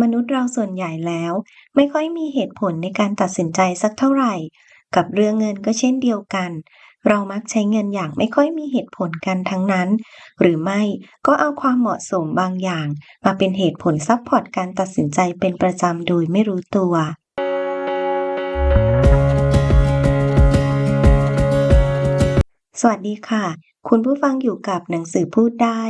มนุษย์เราส่วนใหญ่แล้ว ไม่ค่อยมีเหตุผลในการตัดสินใจสักเท่าไหร่ กับเรื่องเงินก็เช่นเดียวกัน เรามักใช้เงินอย่างไม่ค่อยมีเหตุผลกันทั้งนั้น หรือไม่ก็เอาความเหมาะสมบางอย่าง มาเป็นเหตุผลซัพพอร์ตการตัดสินใจเป็นประจำโดยไม่รู้ตัวสวัสดีค่ะ คุณผู้ฟังอยู่กับหนังสือพูดได้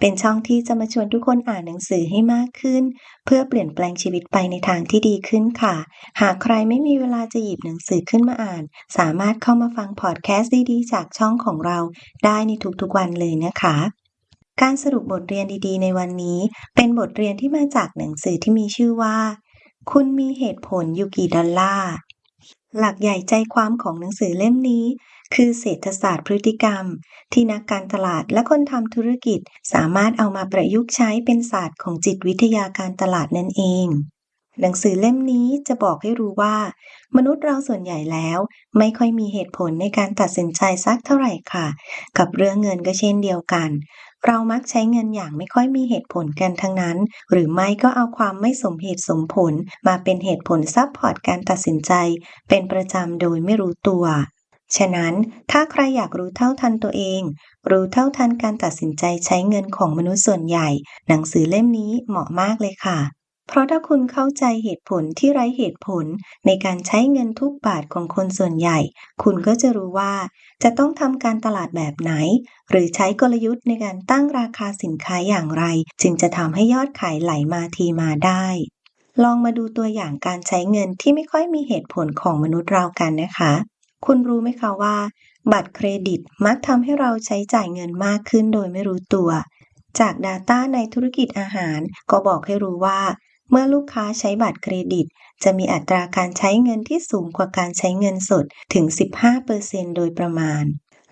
เป็นช่องที่จะมาชวนทุกคนอ่านหนังสือให้มากขึ้น เพื่อเปลี่ยนแปลงชีวิตไปในทางที่ดีขึ้นค่ะ หากใครไม่มีเวลาจะหยิบหนังสือขึ้นมาอ่าน สามารถเข้ามาฟังพอดแคสต์ดีๆ จากช่องของเราได้ในทุกๆวันเลยนะคะ การสรุปบทเรียนดีๆ ในวันนี้ เป็นบทเรียนที่มาจากหนังสือที่มีชื่อว่า คุณมีเหตุผลอยู่กี่ดอลลาร์หลักใหญ่ใจความของหนังสือเล่มนี้ คือเศรษฐศาสตร์พฤติกรรม ที่นักการตลาดและคนทำธุรกิจสามารถเอามาประยุกต์ใช้เป็นศาสตร์ของจิตวิทยาการตลาดนั่นเอง หนังสือเล่มนี้จะบอกให้รู้ว่า มนุษย์เราส่วนใหญ่แล้ว ไม่ค่อยมีเหตุผลในการตัดสินใจสักเท่าไหร่ค่ะ กับเรื่องเงินก็เช่นเดียวกัน เรามักใช้เงินอย่างไม่ค่อยมีเหตุผลกันทั้งนั้น หรือไม่ก็เอาความไม่สมเหตุสมผล มาเป็นเหตุผลซับพอร์ตการตัดสินใจ เป็นประจำโดยไม่รู้ตัว ฉะนั้นถ้าใครอยากรู้เท่าทันตัวเอง รู้เท่าทันการตัดสินใจใช้เงินของมนุษย์ส่วนใหญ่ หนังสือเล่มนี้เหมาะมากเลยค่ะ เพราะถ้าคุณเข้าใจเหตุผลที่ไร้เหตุผล ในการใช้เงินทุกบาทของคนส่วนใหญ่ คุณก็จะรู้ว่า จะต้องทำการตลาดแบบไหน หรือใช้กลยุทธ์ในการตั้งราคาสินค้าอย่างไร จึงจะทำให้ยอดขายไหลมาทีมาได้ลองมาดูตัวอย่างการใช้เงินที่ไม่ค่อยมีเหตุผลของมนุษย์เรากันนะคะ คุณรู้ไหมคะว่า บัตรเครดิตมักทำให้เราใช้จ่ายเงินมากขึ้นโดยไม่รู้ตัว จาก Data ในธุรกิจอาหารก็บอกให้รู้ว่า เมื่อลูกค้าใช้บัตรเครดิต จะมีอัตราการใช้เงินที่สูงกว่าการใช้เงินสดถึง 15%โดยประมาณ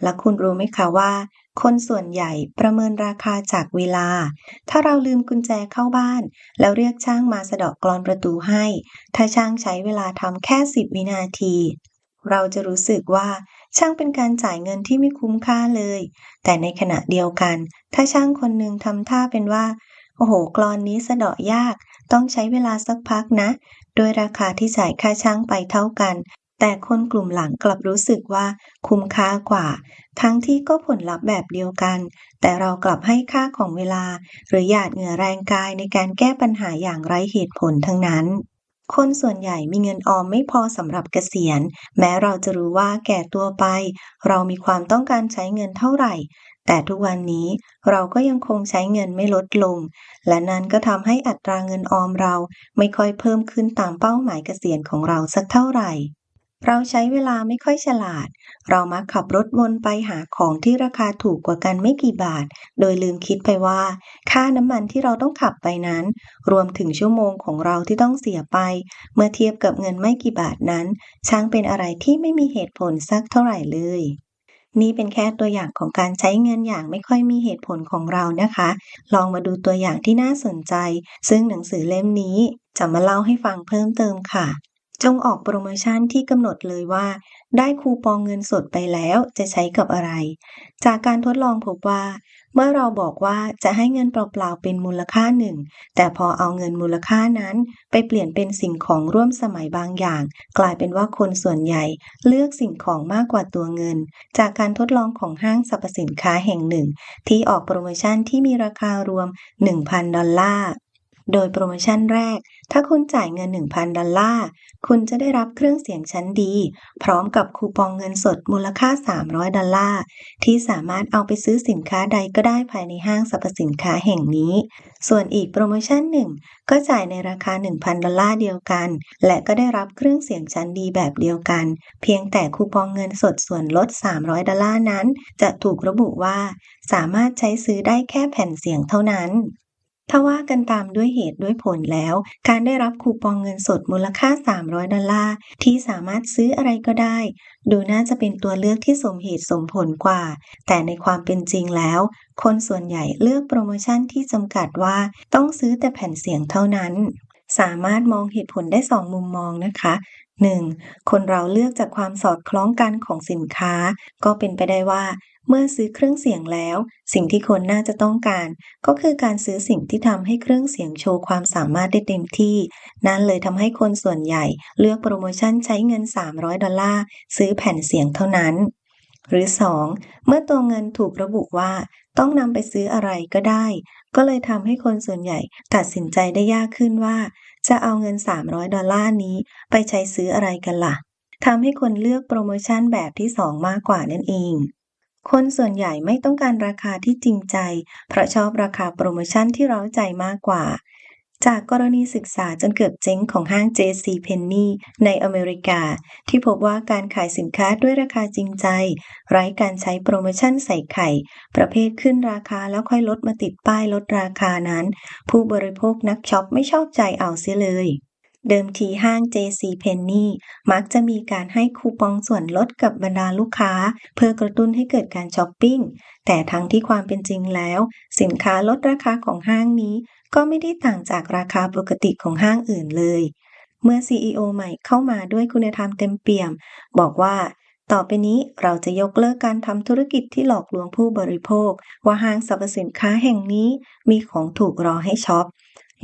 และคุณรู้ไหมคะว่า คนส่วนใหญ่ประเมินราคาจากเวลา ถ้าเราลืมกุญแจเข้าบ้าน แล้วเรียกช่างมาสะเดาะกลอนประตูให้ ถ้าช่างใช้เวลาทำแค่ 10 วินาที เราจะรู้สึกว่าช่างเป็นการจ่ายเงินที่ไม่คุ้มค่าเลย แต่ในขณะเดียวกัน ถ้าช่างคนหนึ่งทำท่าเป็นว่า โอ้โหกลอนนี้สะเดาะยาก ต้องใช้เวลาสักพักนะ โดยราคาที่จ่ายค่าช่างไปเท่ากัน แต่คนกลุ่มหลังกลับรู้สึกว่าคุ้มค่ากว่า ทั้งที่ก็ผลลัพธ์แบบเดียวกัน แต่เรากลับให้ค่าของเวลา หรือหยาดเหงื่อแรงกายในการแก้ปัญหาอย่างไร้เหตุผลทั้งนั้น คนส่วนใหญ่มีเงินออมไม่พอสำหรับเกษียณ แม้เราจะรู้ว่าแก่ตัวไป เรามีความต้องการใช้เงินเท่าไหร่ แต่ทุกวันนี้เราก็ยังคงใช้เงินไม่ลดลง และนั่นก็ทำให้อัตราเงินออมเราไม่ค่อยเพิ่มขึ้นตามเป้าหมายเกษียณของเราสักเท่าไหร่ เราใช้เวลาไม่ค่อยฉลาด เรามักขับรถวนไปหาของที่ราคาถูกกว่ากันไม่กี่บาท โดยลืมคิดไปว่า ค่าน้ำมันที่เราต้องขับไปนั้น รวมถึงชั่วโมงของเราที่ต้องเสียไป เมื่อเทียบกับเงินไม่กี่บาทนั้น ช่างเป็นอะไรที่ไม่มีเหตุผลสักเท่าไหร่เลยนี่เป็นแค่ตัวอย่างของการใช้เงินอย่างไม่ค่อยมีเหตุผลของเรานะคะ ลองมาดูตัวอย่างที่น่าสนใจ ซึ่งหนังสือเล่มนี้จะมาเล่าให้ฟังเพิ่มเติมค่ะ จงออกโปรโมชั่นที่กำหนดเลยว่า ได้คูปองเงินสดไปแล้วจะใช้กับอะไร จากการทดลองพบว่า เมื่อเราบอกว่าจะให้เงินเปล่าๆเป็นมูลค่าหนึ่ง แต่พอเอาเงินมูลค่านั้น ไปเปลี่ยนเป็นสิ่งของร่วมสมัยบางอย่าง กลายเป็นว่าคนส่วนใหญ่เลือกสิ่งของมากกว่าตัวเงิน จากการทดลองของห้างสรรพสินค้าแห่งหนึ่ง ที่ออกโปรโมชั่นที่มีราคารวม 1,000 ดอลลาร์ โดยโปรโมชั่นแรก ถ้าคุณจ่ายเงิน 1,000 ดอลลาร์ คุณจะได้รับเครื่องเสียงชั้นดี พร้อมกับคูปองเงินสดมูลค่า 300 ดอลลาร์ ที่สามารถเอาไปซื้อสินค้าใดก็ได้ภายในห้างสรรพสินค้าแห่งนี้ ส่วนอีกโปรโมชั่นหนึ่งก็จ่ายในราคา 1,000 ดอลลาร์เดียวกัน และก็ได้รับเครื่องเสียงชั้นดีแบบเดียวกัน เพียงแต่คูปองเงินสดส่วนลด 300 ดอลลาร์นั้น จะถูกระบุว่า สามารถใช้ซื้อได้แค่แผ่นเสียงเท่านั้น ถ้าว่ากันตามด้วยเหตุด้วยผลแล้ว การได้รับคูปองเงินสดมูลค่า 300 ดอลลาร์ ที่สามารถซื้ออะไรก็ได้ ดูน่าจะเป็นตัวเลือกที่สมเหตุสมผลกว่า แต่ในความเป็นจริงแล้ว คนส่วนใหญ่เลือกโปรโมชั่นที่จำกัดว่าต้องซื้อแต่แผ่นเสียงเท่านั้น สามารถมองเหตุผลได้สองมุมมองนะคะ 1. คนเราเลือกจากความสอดคล้องกันของสินค้า ก็เป็นไปได้ว่า เมื่อซื้อเครื่องเสียงแล้ว สิ่งที่คนน่าจะต้องการ ก็คือการซื้อสิ่งที่ทำให้เครื่องเสียงโชว์ความสามารถได้เต็มที่ นั่นเลยทำให้คนส่วนใหญ่ เลือกโปรโมชั่นใช้เงิน 300 ดอลลาร์ซื้อแผ่นเสียงเท่านั้น หรือ 2. เมื่อตัวเงินถูกระบุว่าต้องนำไปซื้ออะไรก็ได้ ก็เลยทำให้คนส่วนใหญ่ตัดสินใจได้ยากขึ้นว่า จะเอาเงิน 300 ดอลลาร์นี้ไปใช้ซื้ออะไรกันละ่ะทำให้คนเลือกโปรโมชั่นแบบที่ 2 มากกว่านั่นเอง คนส่วนใหญ่ไม่ต้องการราคาที่จริงใจ เพราะชอบราคาโปรโมชั่นที่เร้าใจมากกว่า จากกรณีศึกษาจนเกือบเจ๊งของห้าง JC Penney ในอเมริกา ที่พบว่าการขายสินค้าด้วยราคาจริงใจ ไร้การใช้โปรโมชั่นใส่ไข่ ประเภทขึ้นราคาแล้วค่อยลดมาติดป้ายลดราคานั้น ผู้บริโภคนักช็อปไม่ชอบใจเอาเสียเลย เดิมทีห้าง JC Penney มักจะมีการให้คูปองส่วนลดกับบรรดาลูกค้า เพื่อกระตุ้นให้เกิดการช้อปปิ้ง แต่ทั้งที่ความเป็นจริงแล้ว สินค้าลดราคาของห้างนี้ ก็ไม่ได้ต่างจากราคาปกติของห้างอื่นเลย เมื่อ CEO ใหม่เข้ามาด้วยคุณธรรมเต็มเปี่ยม บอกว่าต่อไปนี้เราจะยกเลิกการทำธุรกิจที่หลอกลวงผู้บริโภค ว่าห้างสรรพสินค้าแห่งนี้มีของถูกรอให้ช็อป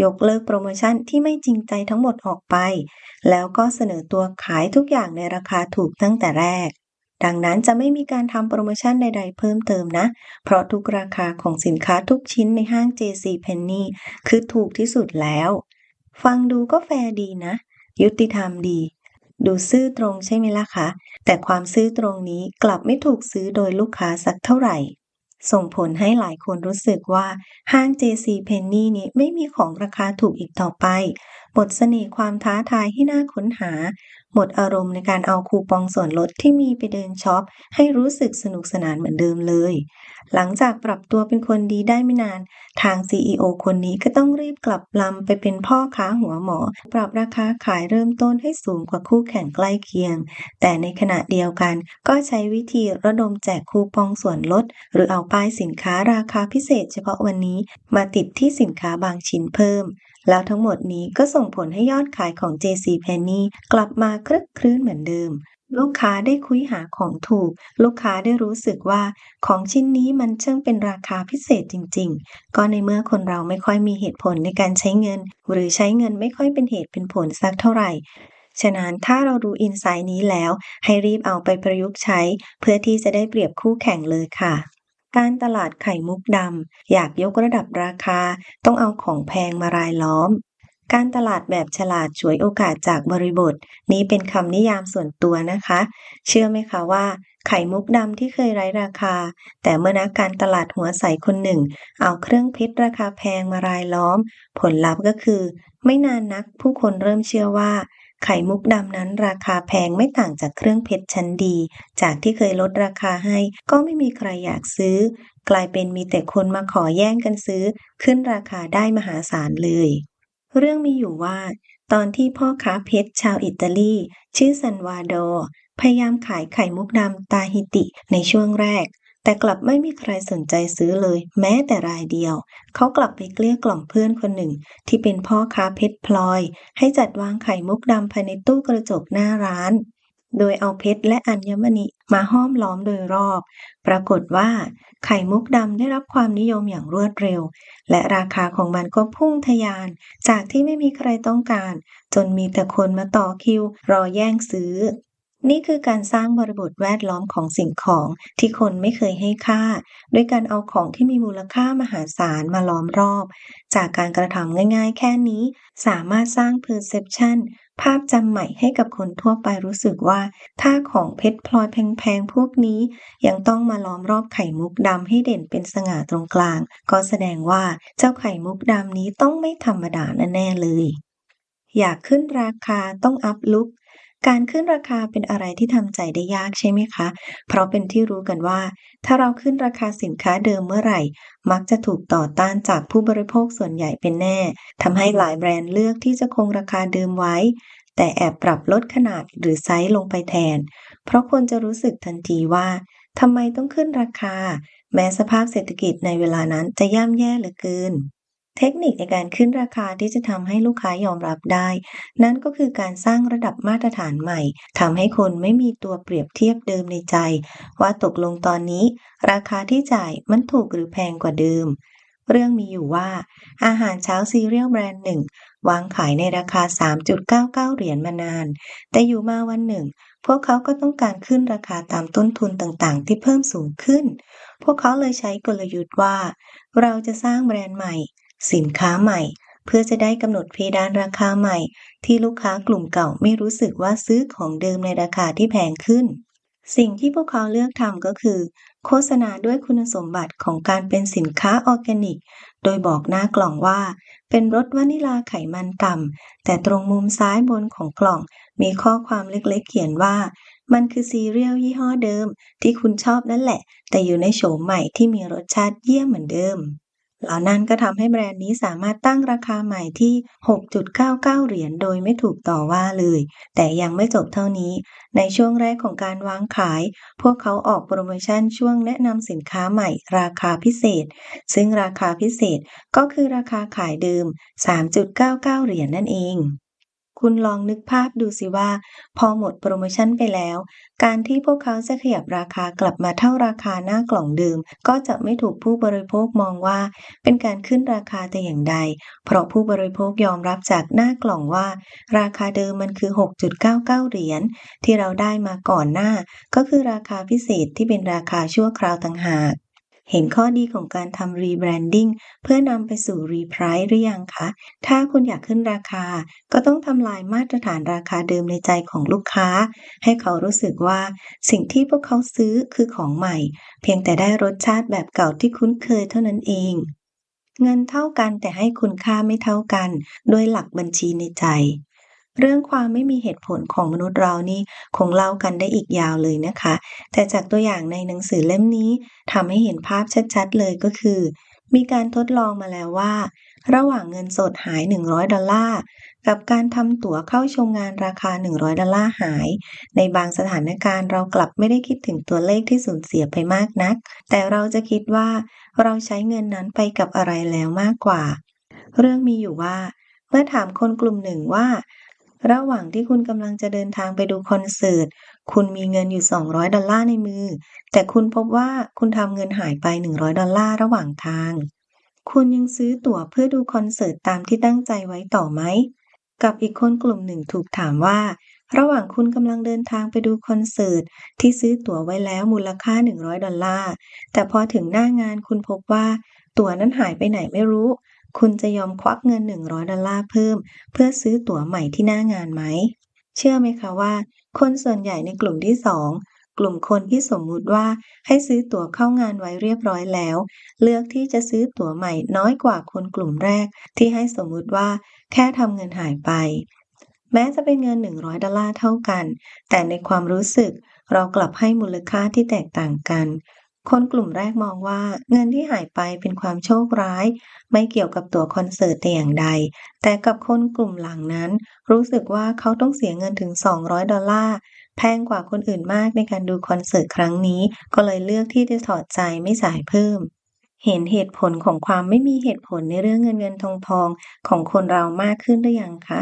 ยกเลิกโปรโมชั่นที่ไม่จริงใจทั้งหมดออกไป แล้วก็เสนอตัวขายทุกอย่างในราคาถูกตั้งแต่แรก ดังนั้นจะไม่มีการทำโปรโมชั่นใดๆเพิ่มเติมนะ เพราะทุกราคาของสินค้าทุกชิ้นในห้าง JC Penney คือถูกที่สุดแล้ว ฟังดูก็แฟร์ดีนะ ยุติธรรมดี ดูซื่อตรงใช่ไหมล่ะคะ แต่ความซื่อตรงนี้กลับไม่ถูกซื้อโดยลูกค้าสักเท่าไหร่ ส่งผลให้หลายคนรู้สึกว่าห้าง JC Penney นี้ไม่มีของราคาถูกอีกต่อไป บทเสน่ห์ความท้าทายที่น่าค้นหา หมดอารมณ์ในการเอาคูปองส่วนลดที่มีไปเดินช็อป ให้รู้สึกสนุกสนานเหมือนเดิมเลย หลังจากปรับตัวเป็นคนดีได้ไม่นาน ทาง CEO คนนี้ก็ต้องรีบกลับลำไปเป็นพ่อค้าหัวหมอ ปรับราคาขายเริ่มต้นให้สูงกว่าคู่แข่งใกล้เคียง แต่ในขณะเดียวกันก็ใช้วิธีระดมแจกคูปองส่วนลด หรือเอาป้ายสินค้าราคาพิเศษเฉพาะวันนี้ มาติดที่สินค้าบางชิ้นเพิ่ม แล้วทั้งหมดนี้ก็ส่งผลให้ยอดขายของ JC Penney กลับมาคลึกครื้นเหมือนเดิม ลูกค้าได้คุยหาของถูก ลูกค้าได้รู้สึกว่าของชิ้นนี้มันช่างเป็นราคาพิเศษจริง ๆ ก็ในเมื่อคนเราไม่ค่อยมีเหตุผลในการใช้เงิน หรือใช้เงินไม่ค่อยเป็นเหตุเป็นผลสักเท่าไหร่ฉะนั้นถ้าเราดูอินไซต์นี้แล้ว ให้รีบเอาไปประยุกต์ใช้ เพื่อที่จะได้เปรียบคู่แข่งเลยค่ะ การตลาดไข่มุกดำอยากยกระดับราคา ต้องเอาของแพงมารายล้อม การตลาดแบบฉลาดฉวยโอกาสจากบริบท นี้เป็นคำนิยามส่วนตัวนะคะ เชื่อไหมคะว่าไข่มุกดำที่เคยไร้ราคา แต่เมื่อนักการตลาดหัวใสคนหนึ่ง เอาเครื่องเพชรราคาแพงมารายล้อม ผลลัพธ์ก็คือ ไม่นานนักผู้คนเริ่มเชื่อว่า ไข่มุกดำนั้นราคาแพงไม่ต่างจากเครื่องเพชรชั้นดี จากที่เคยลดราคาให้ก็ไม่มีใครอยากซื้อ กลายเป็นมีแต่คนมาขอแย่งกันซื้อ ขึ้นราคาได้มหาศาลเลย เรื่องมีอยู่ว่า ตอนที่พ่อค้าเพชรชาวอิตาลี ชื่อซันวาโด พยายามขายไข่มุกดำตาฮิติในช่วงแรก แต่กลับไม่มีใครสนใจซื้อเลย แม้แต่รายเดียว เขากลับไปเกลี้ยกล่อมเพื่อนคนหนึ่ง ที่เป็นพ่อค้าเพชรพลอย ให้จัดวางไข่มุกดำภายในตู้กระจกหน้าร้าน โดยเอาเพชรและอัญมณีมาห้อมล้อมโดยรอบ ปรากฏว่า ไข่มุกดำได้รับความนิยมอย่างรวดเร็ว และราคาของมันก็พุ่งทะยาน จากที่ไม่มีใครต้องการ จนมีแต่คนมาต่อคิว รอแย่งซื้อ นี่คือการสร้างบริบทแวดล้อมของสิ่งของที่คนไม่เคยให้ค่า ด้วยการเอาของที่มีมูลค่ามหาศาลมาล้อมรอบ จากการกระทำง่ายๆ แค่นี้ สามารถสร้าง perception ภาพจำใหม่ให้กับคนทั่วไปรู้สึกว่า ถ้าของเพชรพลอยแพงๆ พวกนี้ ยังต้องมาล้อมรอบไข่มุกดำให้เด่นเป็นสง่าตรงกลาง ก็แสดงว่าเจ้าไข่มุกดำนี้ต้องไม่ธรรมดาแน่ๆเลย อยากขึ้นราคาต้องอัพลุก การขึ้นราคาเป็นอะไรที่ทำใจได้ยากใช่ไหมคะ เพราะเป็นที่รู้กันว่า ถ้าเราขึ้นราคาสินค้าเดิมเมื่อไหร่ มักจะถูกต่อต้านจากผู้บริโภคส่วนใหญ่เป็นแน่ทำให้หลายแบรนด์เลือกที่จะคงราคาเดิมไว้ แต่แอบปรับลดขนาดหรือไซส์ลงไปแทน เพราะคนจะรู้สึกทันทีว่าทำไมต้องขึ้นราคา แม้สภาพเศรษฐกิจในเวลานั้นจะย่ำแย่เหลือเกิน เทคนิคในการขึ้นราคาที่จะทำให้ลูกค้ายอมรับได้ นั่นก็คือการสร้างระดับมาตรฐานใหม่ทำให้คนไม่มีตัวเปรียบเทียบเดิมในใจ ว่าตกลงตอนนี้ ราคาที่จ่ายมันถูกหรือแพงกว่าเดิม เรื่องมีอยู่ว่า อาหารเช้าซีเรียลแบรนด์หนึ่งวางขายในราคา 3.99 เหรียญมานาน แต่อยู่มาวันหนึ่ง พวกเขาก็ต้องการขึ้นราคาตามต้นทุนต่างๆ ที่เพิ่มสูงขึ้น พวกเขาเลยใช้กลยุทธ์ว่า เราจะสร้างแบรนด์ใหม่ สินค้าใหม่ เพื่อจะได้กำหนดเพดานราคาใหม่ ที่ลูกค้ากลุ่มเก่าไม่รู้สึกว่าซื้อของเดิมในราคาที่แพงขึ้น สิ่งที่พวกเขาเลือกทำก็คือ โฆษณาด้วยคุณสมบัติของการเป็นสินค้าออร์แกนิก โดยบอกหน้ากล่องว่า เป็นรสวานิลาไขมันต่ำแต่ตรงมุมซ้ายบนของกล่อง มีข้อความเล็กๆ เขียนว่ามันคือซีเรียลยี่ห้อเดิมที่คุณชอบนั่นแหละ แต่อยู่ในโฉมใหม่ที่มีรสชาติเยี่ยมเหมือนเดิม แล้วนั่นก็ทำให้แบรนด์นี้สามารถตั้งราคาใหม่ที่ 6.99 เหรียญโดยไม่ถูกต่อว่าเลย แต่ยังไม่จบเท่านี้ ในช่วงแรกของการวางขาย พวกเขาออกโปรโมชั่นช่วงแนะนำสินค้าใหม่ ราคาพิเศษ ซึ่งราคาพิเศษก็คือราคาขายเดิม 3.99 เหรียญนั่นเอง คุณลองนึกภาพดูสิว่า พอหมดโปรโมชั่นไปแล้ว การที่พวกเขาจะขยับราคากลับมาเท่าราคาหน้ากล่องเดิม ก็จะไม่ถูกผู้บริโภคมองว่า เป็นการขึ้นราคาแต่อย่างใด เพราะผู้บริโภคยอมรับจากหน้ากล่องว่า ราคาเดิมมันคือ 6.99 เหรียญที่เราได้มาก่อนหน้า ก็คือราคาพิเศษที่เป็นราคาชั่วคราวต่างหาก เห็นข้อดีของการทำรีแบรนดิ้งเพื่อนำไปสู่รีไพรซ์หรือยังคะ ถ้าคุณอยากขึ้นราคา ก็ต้องทำลายมาตรฐานราคาเดิมในใจของลูกค้า ให้เขารู้สึกว่าสิ่งที่พวกเขาซื้อคือของใหม่ เพียงแต่ได้รสชาติแบบเก่าที่คุ้นเคยเท่านั้นเองเงินเท่ากันแต่ให้คุณค่าไม่เท่ากันโดยหลักบัญชีในใจ เรื่องความไม่มีเหตุผลของมนุษย์เรานี่คงเล่ากันได้อีกยาวเลยนะคะ แต่จากตัวอย่างในหนังสือเล่มนี้ทำให้เห็นภาพชัดๆเลยก็คือ มีการทดลองมาแล้วว่า ระหว่างเงินสดหาย 100 ดอลลาร์ กับการทำตั๋วเข้าชมงานราคา 100 ดอลลาร์หาย ในบางสถานการณ์เรากลับไม่ได้คิดถึงตัวเลขที่สูญเสียไปมากนัก แต่เราจะคิดว่าเราใช้เงินนั้นไปกับอะไรแล้วมากกว่า เรื่องมีอยู่ว่า เมื่อถามคนกลุ่มหนึ่งว่า ระหว่างที่คุณกำลังจะเดินทางไปดูคอนเสิร์ต คุณมีเงินอยู่ 200 ดอลลาร์ในมือ แต่คุณพบว่าคุณทำเงินหายไป 100 ดอลลาร์ระหว่างทาง คุณยังซื้อตั๋วเพื่อดูคอนเสิร์ตตามที่ตั้งใจไว้ต่อไหม กับอีกคนกลุ่มหนึ่งถูกถามว่า ระหว่างคุณกำลังเดินทางไปดูคอนเสิร์ตที่ซื้อตั๋วไว้แล้วมูลค่า 100 ดอลลาร์ แต่พอถึงหน้างานคุณพบว่าตั๋วนั้นหายไปไหนไม่รู้ คุณจะยอมควักเงิน 100 ดอลลาร์เพิ่ม เพื่อซื้อตั๋วใหม่ที่หน้างานไหม เชื่อไหมคะว่า คนส่วนใหญ่ในกลุ่มที่สองกลุ่มคนที่สมมุติว่าให้ซื้อตั๋วเข้างานไว้เรียบร้อยแล้ว เลือกที่จะซื้อตั๋วใหม่น้อยกว่าคนกลุ่มแรก ที่ให้สมมุติว่าแค่ทำเงินหายไป แม้จะเป็นเงิน 100 ดอลลาร์เท่ากัน แต่ในความรู้สึกเรากลับให้มูลค่าที่แตกต่างกัน คนกลุ่มแรกมองว่าเงินที่หายไปเป็นความโชคร้าย ไม่เกี่ยวกับตั๋วคอนเสิร์ตแต่อย่างใด แต่กับคนกลุ่มหลังนั้น รู้สึกว่าเขาต้องเสียเงินถึง 200 ดอลลาร์แพงกว่าคนอื่นมากในการดูคอนเสิร์ตครั้งนี้ ก็เลยเลือกที่จะถอดใจไม่จ่ายเพิ่ม เห็นเหตุผลของความไม่มีเหตุผลในเรื่องเงินเงินทองทองของคนเรามากขึ้นหรือยังคะ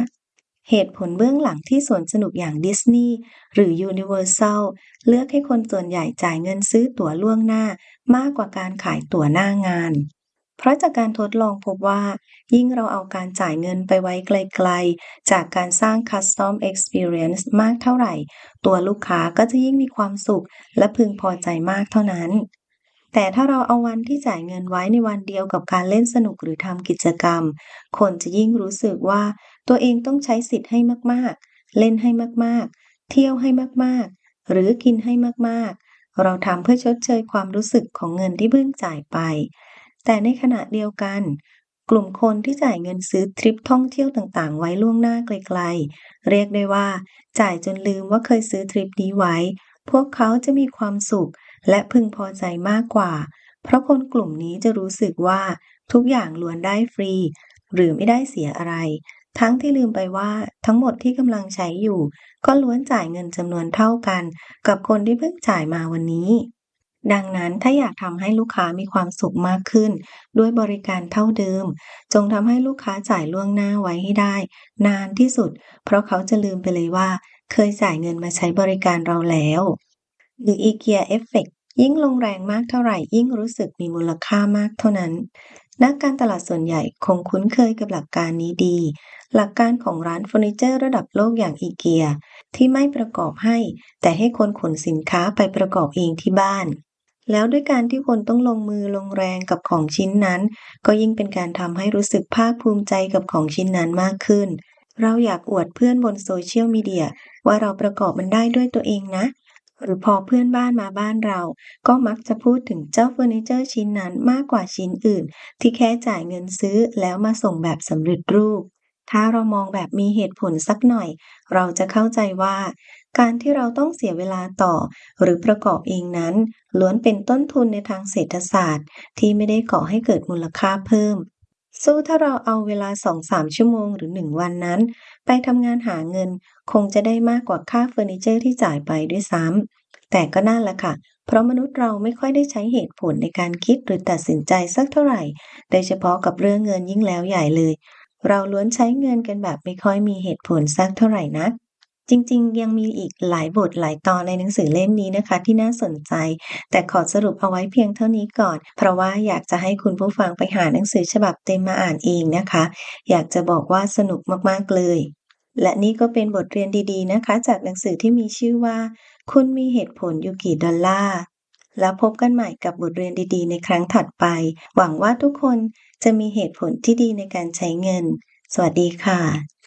เหตุผลเบื้องหลังที่สวนสนุกอย่างดิสนีย์หรือ Universal เลือกให้คนส่วนใหญ่จ่ายเงินซื้อตั๋วล่วงหน้ามากกว่าการขายตั๋วหน้างาน เพราะจากการทดลองพบว่า ยิ่งเราเอาการจ่ายเงินไปไว้ไกลๆ จากการสร้าง Custom Experience มากเท่าไหร่ ตัวลูกค้าก็จะยิ่งมีความสุขและพึงพอใจมากเท่านั้นแต่ถ้าเราเอาวันที่จ่ายเงินไว้ในวันเดียวกับการเล่นสนุกหรือทำกิจกรรม คนจะยิ่งรู้สึกว่า ตัวเองต้องใช้สิทธิ์ให้มากๆ เล่นให้มากๆ เที่ยวให้มากๆ หรือกินให้มากๆ เราทำเพื่อชดเชยความรู้สึกของเงินที่เพิ่งจ่ายไป แต่ในขณะเดียวกัน กลุ่มคนที่จ่ายเงินซื้อทริปท่องเที่ยวต่างๆ ไว้ล่วงหน้าไกลๆ เรียกได้ว่า จ่ายจนลืมว่าเคยซื้อทริปนี้ไว้ พวกเขาจะมีความสุขและพึงพอใจมากกว่า เพราะคนกลุ่มนี้จะรู้สึกว่าทุกอย่างล้วนได้ฟรี หรือไม่ได้เสียอะไร ทั้งที่ลืมไปว่าทั้งหมดที่กำลังใช้อยู่ ก็ล้วนจ่ายเงินจำนวนเท่ากัน กับคนที่เพิ่งจ่ายมาวันนี้ ดังนั้นถ้าอยากทำให้ลูกค้ามีความสุขมากขึ้น ด้วยบริการเท่าเดิม จงทำให้ลูกค้าจ่ายล่วงหน้าไว้ให้ได้ นานที่สุด เพราะเขาจะลืมไปเลยว่า เคยจ่ายเงินมาใช้บริการเราแล้วหรือ IKEA Effect ยิ่งลงแรงมากเท่าไหร่ยิ่งรู้สึกมีมูลค่ามากเท่านั้น นักการตลาดส่วนใหญ่คงคุ้นเคยกับหลักการนี้ดี หลักการของร้านเฟอร์นิเจอร์ระดับโลกอย่าง IKEA ที่ไม่ประกอบให้ แต่ให้คนขนสินค้าไปประกอบเองที่บ้าน แล้วด้วยการที่คนต้องลงมือลงแรงกับของชิ้นนั้น ก็ยิ่งเป็นการทำให้รู้สึกภาคภูมิใจกับของชิ้นนั้นมากขึ้น เราอยากอวดเพื่อนบนโซเชียลมีเดียว่าเราประกอบมันได้ด้วยตัวเองนะ หรือพอเพื่อนบ้านมาบ้านเรา ก็มักจะพูดถึงเจ้าเฟอร์นิเจอร์ชิ้นนั้นมากกว่าชิ้นอื่น ที่แค่จ่ายเงินซื้อแล้วมาส่งแบบสำเร็จรูป ถ้าเรามองแบบมีเหตุผลสักหน่อย เราจะเข้าใจว่า การที่เราต้องเสียเวลาต่อ หรือประกอบเองนั้น ล้วนเป็นต้นทุนในทางเศรษฐศาสตร์ ที่ไม่ได้ก่อให้เกิดมูลค่าเพิ่มสู้ถ้าเราเอาเวลา 2-3 ชั่วโมงหรือ 1 วันนั้น ไปทำงานหาเงิน คงจะได้มากกว่าค่าเฟอร์นิเจอร์ที่จ่ายไปด้วยซ้ำแต่ก็นั่นแหละค่ะ เพราะมนุษย์เราไม่ค่อยได้ใช้เหตุผลในการคิดหรือตัดสินใจสักเท่าไหร่ โดยเฉพาะกับเรื่องเงินยิ่งแล้วใหญ่เลย เราล้วนใช้เงินกันแบบไม่ค่อยมีเหตุผลสักเท่าไหร่นักจริงๆ ยังมีอีกหลายบทหลายตอนในหนังสือเล่มนี้นะคะ ที่น่าสนใจ แต่ขอสรุปเอาไว้เพียงเท่านี้ก่อน เพราะว่าอยากจะให้คุณผู้ฟังไปหาหนังสือฉบับเต็มมาอ่านเองนะคะ อยากจะบอกว่าสนุกมากๆเลย และนี่ก็เป็นบทเรียนดีๆนะคะ จากหนังสือที่มีชื่อว่า คุณมีเหตุผลอยู่กี่ดอลลาร์แล้วพบกันใหม่กับบทเรียนดีๆ ในครั้งถัดไป หวังว่าทุกคนจะมีเหตุผลที่ดีในการใช้เงิน สวัสดีค่ะ